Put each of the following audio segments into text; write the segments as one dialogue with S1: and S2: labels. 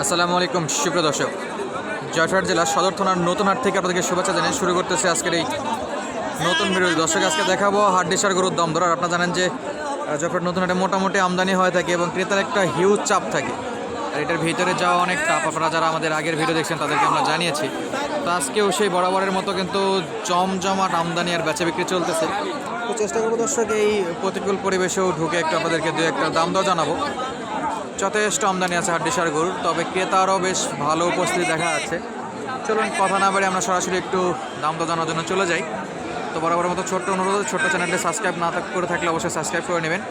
S1: আসসালামু আলাইকুম, সুপ্রিয় দর্শক। জয়ঠাট জেলার সদর থানার নতুন হাট থেকে আপনাদেরকে শুভেচ্ছা জানিয়ে শুরু করতেছে আজকের এই নতুন বিরোধী দর্শক, আজকে দেখাবো হাড্ডিসার গরুর দম ধর আর আপনারা জানেন যে জয়ঠাট নতুন হাটে মোটামুটি আমদানি হয়ে থাকে এবং ক্রেতার একটা হিউজ চাপ থাকে। আর এটার ভিতরে যাওয়া অনেক টাপ আপনারা যারা আমাদের আগের ভিডিও দেখছেন, তাদেরকে আমরা জানিয়েছি। তো আজকেও সেই বরাবরের মতো কিন্তু জমজমাট আমদানি আর বেচা বিক্রি চলতেছে। তো চেষ্টা করব দর্শক, এই প্রতিকূল পরিবেশেও ঢুকে একটু আপনাদেরকে দু একটা দাম দর জানাব। যথেষ্ট আমদানি আছে হাড্ডিসার গরুর, তবে ক্রেতারও বেশ ভালো উপস্থিতি দেখা যাচ্ছে। চলুন কথা না বেড়ে আমরা সরাসরি একটু দাম দর জানার জন্য চলে যাই। তো বরাবর মতো ছোট্ট অনুরোধ, ছোট্ট চ্যানেলটি সাবস্ক্রাইব না করে থাকলে অবশ্যই সাবস্ক্রাইব করে নেবেন।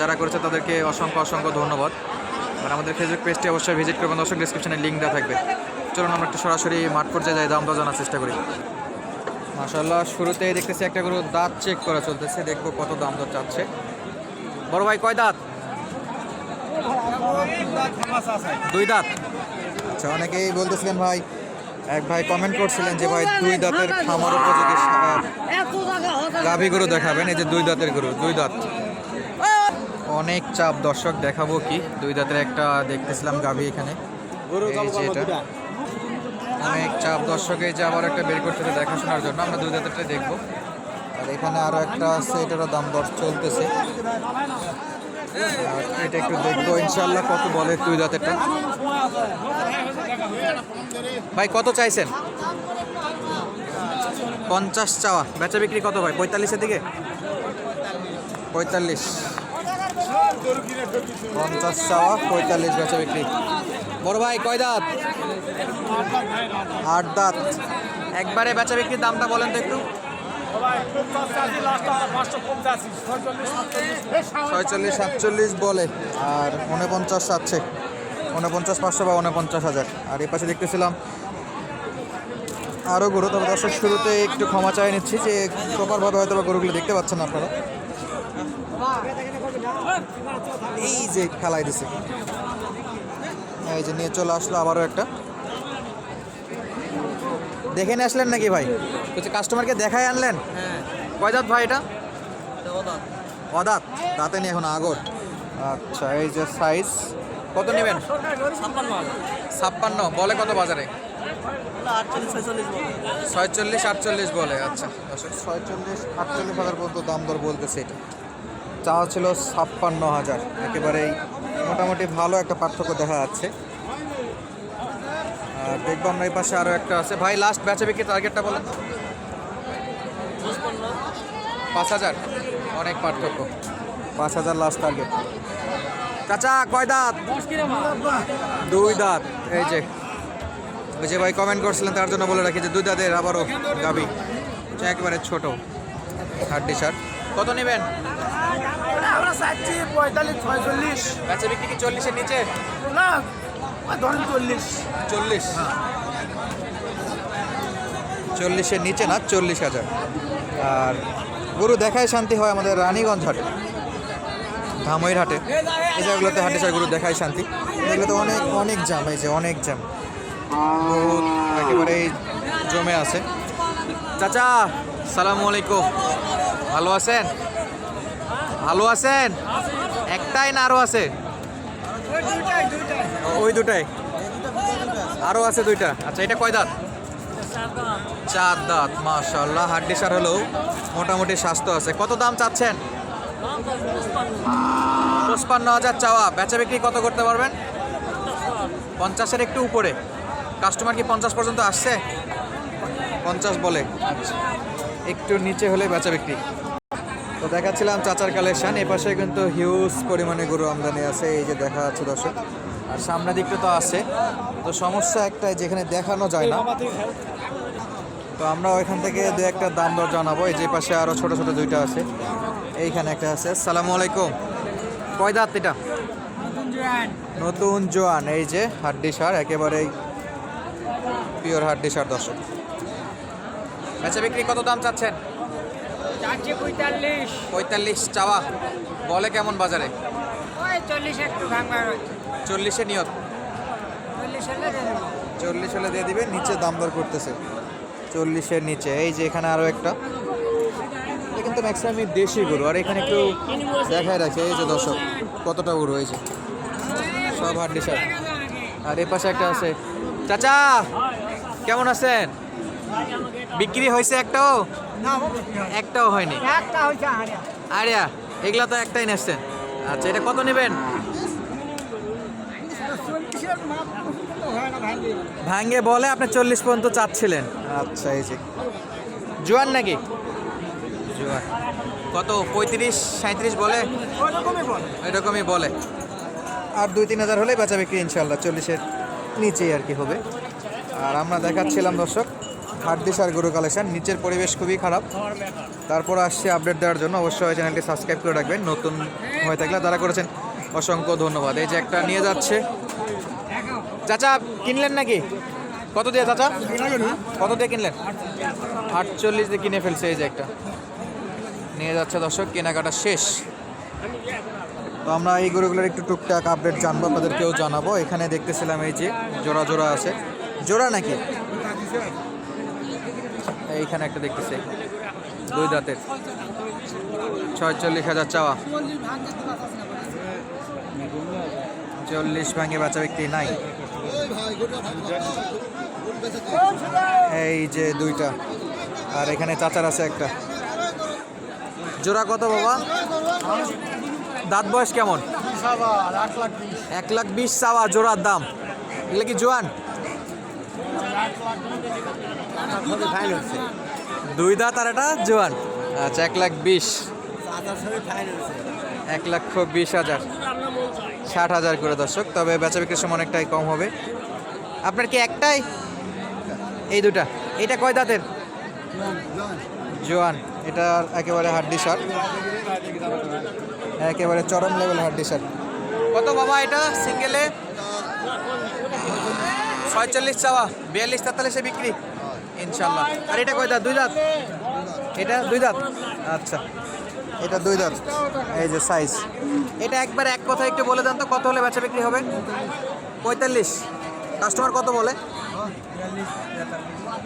S1: যারা করেছে তাদেরকে অসংখ্য অসংখ্য ধন্যবাদ। আর আমাদের ফেসবুক পেজটি অবশ্যই ভিজিট করবেন, দর্শক ডিসক্রিপশনে লিঙ্ক দেওয়া থাকবে। চলুন আমরা একটু সরাসরি মাঠ পর্যায়ে যাই, দাম দর জানার চেষ্টা করি। মাশাল্লাহ শুরুতেই দেখতেছি একটা গরু দাঁত চেক করা চলতেছে, দেখব কত দাম দর চাচ্ছে। বড় ভাই, কয় দাঁত? দুই দাঁত। আচ্ছা অনেকেই বলতেছিলেন ভাই এক ভাই কমেন্ট করছিলেন যে ভাই দুই দাঁতের খামার উপযোগী গাভী গরু দেখাবেন এই যে দুই দাঁতের গরু দুই দাঁত। অনেক চাপ দর্শক দেখাবো কি? দুই দাঁতের একটা দেখতেছিলাম গাভী এখানে। এই যে এটা। অনেক চাপ দর্শক এই যে আবার একটা বের করতেছে দেখাশোনার জন্য আমরা দুই দাঁতেরটা দেখব। আর এখানে আরও একটা আছে এটারও দাম দর চলতেছে। এটা একটু দেখব ইনশাল্লাহ কত বলে দুই দাঁতেরটা ভাই, কত চাইছেন? পঞ্চাশ চাওয়া। বেচা বিক্রি কত ভাই? পঁয়তাল্লিশের দিকে? পঁয়তাল্লিশ। পঞ্চাশ চাওয়া, পঁয়তাল্লিশ বেচা বিক্রি। বড় ভাই, কয় দাঁত? আট দাঁত। একবারে বেচা বিক্রির দামটা বলেন তো একটু। ছয়চল্লিশ সাতচল্লিশ বলে, আর উনপঞ্চাশ চাচ্ছে উনপঞ্চাশ পাঁচশো বা উনপঞ্চাশ হাজার। আর এই পাশে দেখতেছিলাম আরও গরু, তবে দর্শক শুরুতে একটু ক্ষমা চাই নিচ্ছি যে প্রপারভাবে হয়তো বা গরুগুলো দেখতে পাচ্ছেন আপনারা। এই যে খেলাই দিছে। এই যে নিয়ে চলে আসলো আবারও একটা। দেখে নিয়ে আসলেন নাকি ভাই? কিছু কাস্টমারকে দেখাই আনলেন? কয় দাঁত ভাই এটা? অদাঁত? দাঁতে নেই এখন আগর। আচ্ছা এই যে সাইজ কত নেবেন? ছাপ্পান্ন বলে কত বাজারে? ছয়চল্লিশ আটচল্লিশ বলে আচ্ছা। ছয়চল্লিশ আটচল্লিশ হাজার পর্যন্ত দাম দর বলতেছে এটা। চা ছিল ছাপ্পান্ন হাজার। একেবারেই মোটামুটি ভালো একটা পার্থক্য দেখা যাচ্ছে। দেখব আমরা এই পাশে আরও একটা আছে। ভাই লাস্ট ব্যাচে বিক্রি টার্গেটটা বলেন। পাঁচ হাজার। অনেক পার্থক্য। পাঁচ হাজার লাস্ট টার্গেট চাচা কয় দাঁত? দুই দাঁত। এই যে। ওই যে ভাই কমেন্ট করছিলেন তার জন্য বলে রাখি যে দুই দাঁতের আবারও গাবি। একেবারে ছোট। হাড্ডি শার্ট। কত নেবেন?
S2: আমরা চাচ্ছি পঁয়তাল্লিশ ছয়চল্লিশ।
S1: বেচা বিক্রি কি চল্লিশের নিচে?
S2: না। ধরেন চল্লিশ।
S1: চল্লিশ। চল্লিশের নিচে না চল্লিশ হাজার। আর গরু দেখায় শান্তি হয় আমাদের রানীগঞ্জ হাটে। ধামইর হাটে। এই জায়গাগুলোতে হাটে গরু দেখায় শান্তি। এগুলোতে অনেক অনেক জ্যাম এই যে অনেক জ্যাম বহুত একেবারেই জমে আছে। চাচা সালামু আলাইকুম। ভালো আছেন? ভালো আছেন? একটাই না আরও আছে? ওই দুটাই? আরও আছে দুইটা? আচ্ছা এটা কয় দাঁত? চার দাঁত মাশাল্লাহ হাড্ডি সার হলেও মোটামুটি স্বাস্থ্য আছে। কত দাম চাচ্ছেন? পঁচপান্ন হাজার চাওয়া। বেচা বিক্রি কত করতে পারবেন? পঞ্চাশের একটু উপরে। কাস্টমার কি পঞ্চাশ পর্যন্ত আসছে? পঞ্চাশ বলে। একটু নিচে হলে বেচা বিক্রি। তো দেখাচ্ছিলাম চাচার কালেকশান। এ পাশে কিন্তু হিউজ পরিমাণে গরু আমদানি আছে। এই যে দেখা যাচ্ছে দর্শক। আর সামনের দিকটা তো আছে। তো সমস্যা একটাই যেখানে দেখানো যায় না। তো আমরা ওইখান থেকে দু একটা দাম দর জানাব। এই যে পাশে আরও ছোট ছোট দুইটা আছে। এইখানে একটা আছে। আসসালামু আলাইকুম। কয় দাঁত এটা? নতুন জোয়ান। এই যে হাড্ডি সার একেবারেই পিওর হাড্ডি সার দর্শক। বেচা বিক্রি কত দাম চাচ্ছেন?
S2: পঁয়তাল্লিশ।
S1: চাওয়া। বলে কেমন বাজারে?
S2: চল্লিশ একটু ভাঙবা
S1: চল্লিশে নিয়ত
S2: চল্লিশ হলে দিয়ে দেবো।
S1: নিচে দাম দর করতেছে। চল্লিশের নিচে এই যে এখানে আরও একটা। এটা কিন্তু ম্যাক্সিমামই দেশি গরু আর এখানে একটু দেখায় রাখে এই যে দর্শক কতটা গরু হয়েছে। সব হাড্ডি সার। আর এ পাশে একটা আছে। চাচা কেমন আছেন? বিক্রি হয়েছে একটাও? একটাও হয়নি। আরিয়া এগুলা তো একটাই নেসছেন আচ্ছা এটা কত নেবেন
S2: চল্লিশের মাপ হয় না ভাঙি
S1: ভাঙ্গে বলে আপনি চল্লিশ পর্যন্ত চাচ্ছিলেন। আচ্ছা এই যে। জোয়ান নাকি? জোয়ান। কত? পঁয়ত্রিশ সাঁত্রিশ বলে? এরকমই বলে। আর দুই তিন হাজার হলেই বেচা বিক্রি ইনশাল্লাহ চল্লিশের নিচেই আর কি হবে। আর আমরা দেখাচ্ছিলাম দর্শক হাড্ডিসার গরু কালেকশন নিচের পরিবেশ খুবই খারাপ। তারপর আসছে আপডেট দেওয়ার জন্য অবশ্যই চ্যানেলটি সাবস্ক্রাইব করে রাখবেন। নতুন হয়ে থাকলে তারা করেছেন অসংখ্য ধন্যবাদ। এই যে একটা নিয়ে যাচ্ছে চাচা কিনলেন নাকি? কত দিয়ে চাচা? কত দিয়ে কিনলেন? আটচল্লিশ দিয়ে কিনে ফেলছে, এই যে একটা। নিয়ে যাচ্ছে দর্শক, কেনাকাটা শেষ। তো আমরা এই গরুগুলোর একটু টুকটাক আপডেট জানব, আপনাদেরকেও জানাব। এখানে দেখতেছিলাম এই যে জোড়া জোড়া আছে। জোড়া নাকি? এইখানে একটা দেখতেছি। দুই দাঁতের। ছয়চল্লিশ হাজার চাওয়া। চল্লিশ ভাঙে বাচ্চা ব্যক্তি নাই। এই যে দুইটা। আর এখানে চাচার আছে একটা। জোড়া কত বাবা? দাঁত বয়স কেমন? এক লাখ বিশ চাওয়া জোড়ার দাম। এগুলো কি জোয়ান? দুই দাঁত আর এটা জোয়ান। আচ্ছা এক লাখ বিশ। এক লক্ষ বিশ হাজার। ষাট হাজার করে দর্শক, তবে বেচা বিক্রির সময় অনেকটাই কম হবে। আপনার কি একটাই? এই দুটা। এটা কয় দাঁতের? জোয়ান। এটা একেবারে হাড্ডি সার একেবারে চরম লেভেল হাড্ডি সার কত বাবা এটা সিঙ্গেলে ছয়চল্লিশ চাওয়া। বিয়াল্লিশ, তেতাল্লিশে বিক্রি? ইনশাল্লাহ আর এটা কয় দাঁত? দুই দাঁত? এটা দুই দাঁত? আচ্ছা। এটা দুই দাঁত। এই যে সাইজ এটা একবার এক কথা একটু বলে দেন তো, কত হলে বেচা বিক্রি হবে? পঁয়তাল্লিশ। কাস্টমার কত বলে?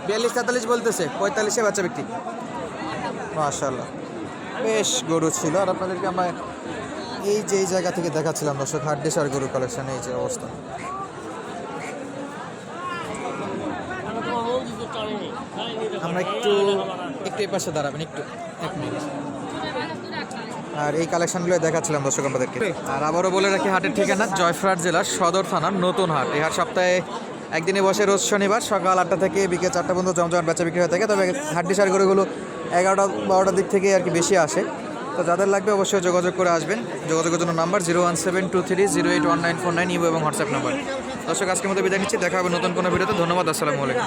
S1: বিয়াল্লিশ, তেতাল্লিশ বলতেছে, পঁয়তাল্লিশে বেচা বিক্রি। মাশাল্লাহ বেশ গরু ছিল। আর আপনাদেরকে আমরা এই যে এই জায়গা থেকে দেখাচ্ছিলাম, দর্শক হাড্ডিসার গরু কালেকশন এই যে অবস্থা। আমরা একটু একটু এই পাশে দাঁড়াবেন, একটু, এক মিনিট। আর এই কালেকশনগুলো দেখাচ্ছিলাম দর্শক আমাদেরকে আর আবারও বলে রাখি হাটের ঠিকানা জয়ফ্রাট জেলার সদর থানার নতুন হাট। এই হাট সপ্তাহে একদিনে বসে রোজ শনিবার সকাল আটটা থেকে বিকেল চারটা পর্যন্ত জমজমাট বেচা বিক্রি হয়ে থাকে। তবে হাড্ডি সার গরুগুলো এগারোটা বারোটার দিক থেকে আর কি বেশি আসে। তো যাদের লাগবে অবশ্যই যোগাযোগ করে আসবেন। যোগাযোগের জন্য number zero one seven two three zero eight one nine four nine you এবং হোয়াটসঅ্যাপ নাম্বার। দর্শক আজকের মতো বিদায় নিচ্ছি। দেখা হবে নতুন কোনো ভিডিওতে। ধন্যবাদ আসসালামু আলাইকুম।